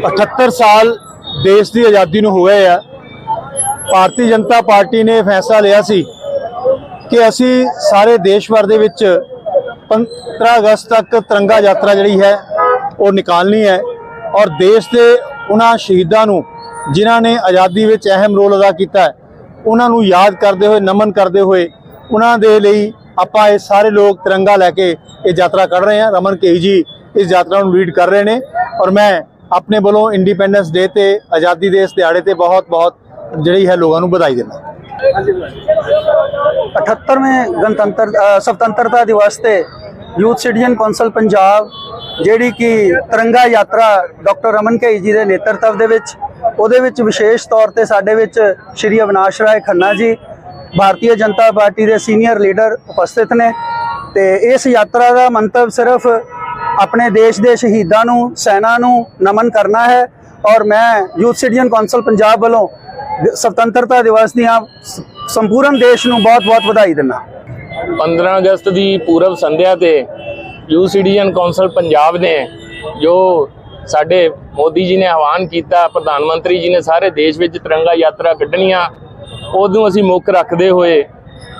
78 ਸਾਲ ਦੇਸ਼ ਦੀ ਆਜ਼ਾਦੀ ਨੂੰ ਹੋਏ ਆ। ਭਾਰਤੀ ਜਨਤਾ ਪਾਰਟੀ ਨੇ ਫੈਸਲਾ ਲਿਆ ਸੀ ਕਿ ਅਸੀਂ ਸਾਰੇ ਦੇਸ਼ ਭਰ ਦੇ ਵਿੱਚ 15 ਅਗਸਤ ਤੱਕ ਤਿਰੰਗਾ ਯਾਤਰਾ ਜਿਹੜੀ ਹੈ, ਉਹ ਨਿਕਾਲਣੀ ਹੈ ਔਰ ਦੇਸ਼ ਦੇ ਉਹਨਾਂ ਸ਼ਹੀਦਾਂ ਨੂੰ ਜਿਨ੍ਹਾਂ ਨੇ ਆਜ਼ਾਦੀ ਵਿੱਚ ਅਹਿਮ ਰੋਲ ਅਦਾ ਕੀਤਾ ਉਹਨਾਂ ਨੂੰ ਯਾਦ ਕਰਦੇ ਹੋਏ, ਨਮਨ ਕਰਦੇ ਹੋਏ, ਉਹਨਾਂ ਦੇ ਲਈ ਆਪਾਂ ਇਹ ਸਾਰੇ ਲੋਕ ਤਿਰੰਗਾ ਲੈ ਕੇ ਇਹ ਯਾਤਰਾ ਕੱਢ ਰਹੇ ਹਾਂ। ਰਮਨ ਕੇਹੀ ਜੀ ਇਸ ਯਾਤਰਾ ਨੂੰ ਲੀਡ ਕਰ ਰਹੇ ਨੇ ਔਰ ਮੈਂ ਆਪਣੇ ਵੱਲੋਂ ਇੰਡੀਪੈਂਡੈਂਸ ਡੇ ਤੇ ਆਜ਼ਾਦੀ ਦੇ ਇਸ ਦਿਹਾੜੇ ਤੇ ਬਹੁਤ ਬਹੁਤ ਜਿਹੜੀ ਹੈ ਲੋਕਾਂ ਨੂੰ ਵਧਾਈ ਦਿੰਦਾ। 78ਵੇਂ ਗਣਤੰਤਰ ਅ, ਸੁਤੰਤਰਤਾ ਦਿਵਸ ਤੇ ਯੂਥ ਸਿਟੀਜ਼ਨ ਕੌਂਸਲ ਪੰਜਾਬ ਜਿਹੜੀ ਕਿ ਤਿਰੰਗਾ ਯਾਤਰਾ ਡਾਕਟਰ ਰਮਨ ਘਈ ਜੀ ਦੇ ਨੇਤਰਤਵ ਦੇ ਵਿੱਚ ਉਹਦੇ ਵਿੱਚ ਵਿਸ਼ੇਸ਼ ਤੌਰ ਤੇ ਸਾਡੇ ਵਿੱਚ ਸ਼੍ਰੀ ਅਵਨਾਸ਼ ਰਾਏ ਖੰਨਾ ਜੀ ਭਾਰਤੀ ਜਨਤਾ ਪਾਰਟੀ ਦੇ ਸੀਨੀਅਰ ਲੀਡਰ ਉਪਸਥਿਤ ਨੇ। ਤੇ ਇਸ ਯਾਤਰਾ ਦਾ ਮੰਤਵ ਸਿਰਫ ਆਪਣੇ ਦੇਸ਼ ਦੇ ਸ਼ਹੀਦਾਂ ਨੂੰ, ਸੈਨਾ ਨੂੰ ਨਮਨ ਕਰਨਾ ਹੈ ਔਰ ਮੈਂ ਯੂਥ ਸਿਟੀਜ਼ਨ ਕੌਂਸਲ ਪੰਜਾਬ ਵੱਲੋਂ ਸੁਤੰਤਰਤਾ ਦਿਵਸ ਦੀਆਂ ਸੰਪੂਰਨ ਦੇਸ਼ ਨੂੰ ਬਹੁਤ-ਬਹੁਤ ਵਧਾਈ ਦਿੰਦਾ। 15 ਅਗਸਤ ਦੀ ਪੂਰਵ ਸੰਧਿਆ ਤੇ ਯੂਥ ਸਿਟੀਜ਼ਨ ਕੌਂਸਲ ਪੰਜਾਬ ਨੇ ਜੋ ਸਾਡੇ ਮੋਦੀ ਜੀ ਨੇ ਆਹਵਾਨ ਕੀਤਾ, ਪ੍ਰਧਾਨ ਮੰਤਰੀ ਜੀ ਨੇ ਸਾਰੇ ਦੇਸ਼ ਵਿੱਚ ਤਿਰੰਗਾ ਯਾਤਰਾ ਕੱਢਣੀਆਂ ਉਦੋਂ ਅਸੀਂ ਮੁੱਖ ਰੱਖਦੇ ਹੋਏ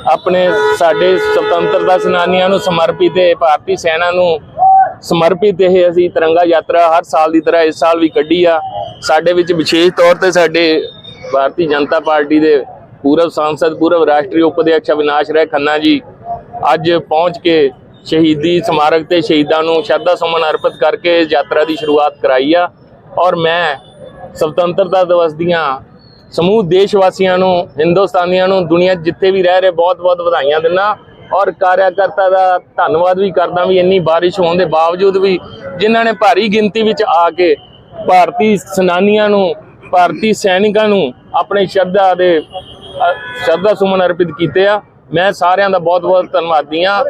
ਆਪਣੇ ਸਾਡੇ ਸੁਤੰਤਰਤਾ ਸੈਨਾਨੀਆਂ ਨੂੰ ਸਮਰਪਿਤ ਇਹ ਭਾਰਤੀ ਸੈਨਾ ਨੂੰ ਸਮਰਪਿਤ ਇਹ ਅਸੀਂ ਤਿਰੰਗਾ ਯਾਤਰਾ ਹਰ ਸਾਲ ਦੀ ਤਰ੍ਹਾਂ ਇਸ ਸਾਲ ਵੀ ਕੱਢੀ ਆ। ਸਾਡੇ ਵਿੱਚ ਵਿਸ਼ੇਸ਼ ਤੌਰ ਤੇ ਸਾਡੇ ਭਾਰਤੀ ਜਨਤਾ ਪਾਰਟੀ ਦੇ ਪੂਰਵ ਸਾਂਸਦ, ਪੂਰਵ ਰਾਸ਼ਟਰੀ ਉਪਅਧਿਕਸ਼ ਅਵਿਨਾਸ਼ ਰਾਏ ਖੰਨਾ ਜੀ ਅੱਜ ਪਹੁੰਚ ਕੇ ਸ਼ਹੀਦੀ ਸਮਾਰਕ ਤੇ ਸ਼ਹੀਦਾਂ ਨੂੰ ਸ਼ਰਧਾ ਸੁਮਨ ਅਰਪਿਤ ਕਰਕੇ ਇਸ ਯਾਤਰਾ ਦੀ ਸ਼ੁਰੂਆਤ ਕਰਾਈ ਆ। ਔਰ ਮੈਂ ਸੁਤੰਤਰਤਾ ਦਿਵਸ ਦੀਆਂ ਸਮੂਹ ਦੇਸ਼ ਵਾਸੀਆਂ ਨੂੰ, ਹਿੰਦੁਸਤਾਨੀਆਂ ਨੂੰ, ਦੁਨੀਆ ਜਿੱਥੇ ਵੀ ਰਹਿ ਰਹੇ, ਬਹੁਤ-ਬਹੁਤ ਵਧਾਈਆਂ ਦਿੰਦਾ। ਔਰ ਕਾਰਿਆਕਰਤਾ ਦਾ ਧੰਨਵਾਦ ਵੀ ਕਰਦਾ ਵੀ ਇੰਨੀ ਬਾਰਿਸ਼ ਹੋਣ ਦੇ ਬਾਵਜੂਦ ਵੀ ਜਿਨ੍ਹਾਂ ਨੇ ਭਾਰੀ ਗਿਣਤੀ ਵਿੱਚ ਆ ਕੇ ਭਾਰਤੀ ਸੈਨਾਨੀਆਂ ਨੂੰ, ਭਾਰਤੀ ਸੈਨਿਕਾਂ ਨੂੰ ਆਪਣੇ ਸ਼ਰਧਾ ਦੇ ਸ਼ਰਧਾ ਸੁਮਨ ਅਰਪਿਤ ਕੀਤੇ ਆ। ਮੈਂ ਸਾਰਿਆਂ ਦਾ ਬਹੁਤ-ਬਹੁਤ ਧੰਨਵਾਦੀ ਆ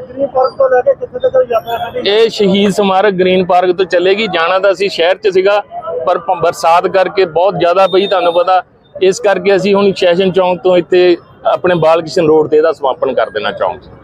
ਇਹ ਸ਼ਹੀਦ ਸਮਾਰਕ ਗ੍ਰੀਨ ਪਾਰਕ ਤੋਂ ਚੱਲੇਗੀ। ਜਾਣਾ ਤਾਂ ਅਸੀਂ ਸ਼ਹਿਰ 'ਚ ਸੀਗਾ, ਪਰ ਬਰਸਾਤ ਕਰਕੇ ਬਹੁਤ ਜ਼ਿਆਦਾ ਪਈ, ਤੁਹਾਨੂੰ ਪਤਾ। ਇਸ ਕਰਕੇ ਅਸੀਂ ਹੁਣ ਸੈਸ਼ਨ ਚੌਂਕ ਤੋਂ ਇੱਥੇ ਆਪਣੇ ਬਾਲ ਰੋਡ ਤੇ ਇਹਦਾ ਸਮਾਪਨ ਕਰ ਦੇਣਾ ਚਾਹੁੰਦੇ 'ਚ